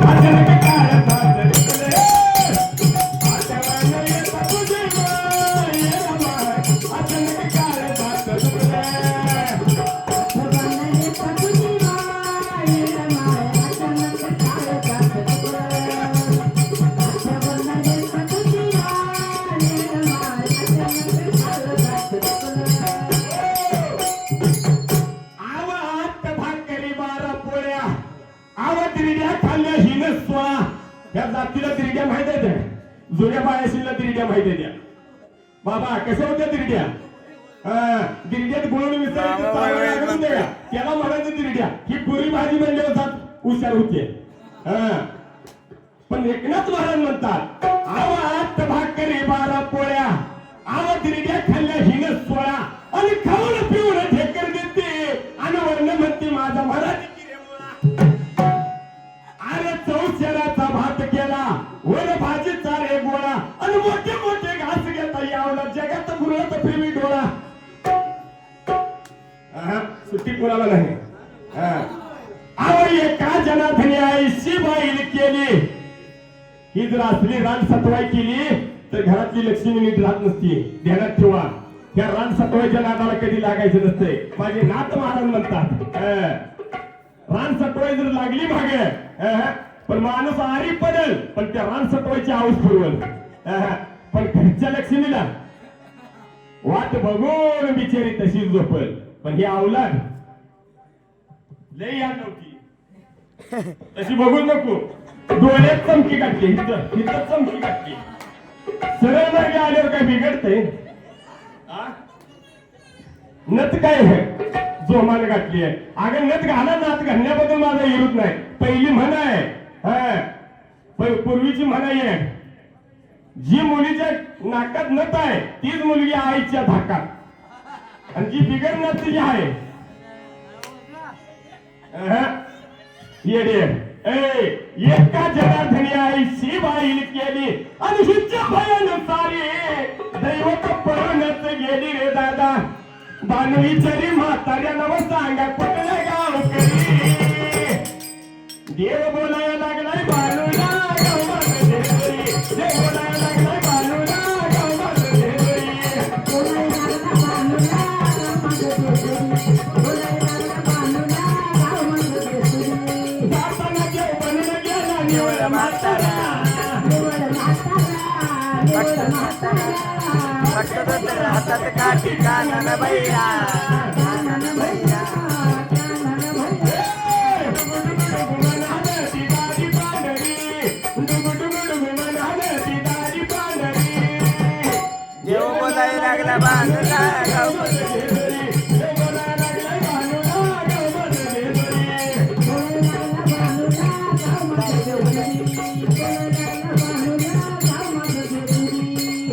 Thank you. सोळा या जातीला तिरड्या माहीत आहेत. जुन्या बायाशीला तिरड्या माहीत आहेत बाबा कशा होत्या तिरड्या दिरड्यात गुळून का? त्याला म्हणायचं दिरड्या ही पुरी भाजी म्हणल्यावर जात हुशार होते. हा. पण एकनाथ महाराज म्हणतात आवात भाकरी बारा पोळ्या. आवा दिरड्या खाल्ल्या हिन सोळा. आणि खाऊन पिऊन ढेकर देते. आणि वर्ण म्हणते माझा महाराज सुट्टी कोणाला नाही. हा. अहो एका जनार्दनी आईशी बाईल केली. ही जर असली रान सतवाई केली तर घरातली लक्ष्मी नीट राहत नसती. ध्यानात ठेवा. त्या रान सतवाईच्या नादाला कधी लागायचं नसते माझे नाथ महाराज म्हणतात. रान सटवाई जर लागली मागे पण माणूस आरी पडेल पण त्या रान सटवायची आऊस पुरवल. पण घरच्या लक्ष्मीला वाट बघून बिचारी तशीच झोपल. पण ही अवलाद. लई या नव्हती. तशी बघू नको. डोळ्यात चमकी काढते इथं इथं चमकी काढते सरळ मार्ग आल्यावर काय बिघडतंय? नत काय आहे? जोमान घातली आहे. अगं नथ घाला नात घालण्याबद्दल माझा विरोध नाही. पहिली म्हण आहे. हा. पूर्वीची म्हण आहे. जी मुलीच्या नाकात नत आहे तीच मुलगी आईच्या धाकात. आणि जी बिगर नथ जी आहे अहं. येडे ए एका जनार्दनी आई शिवाईल केली. आणि हिच्या भयानुसारी दैवत पळूनच गेली रे दादा. बानू विचारी म्हाताऱ्या नव सांगा कुठल्या गाव करी देव बोलायला लागलाय गेला निवळ म्हातारा. हातात काठी कानाला बैरा देव बोलायला लागला बांधला बांधला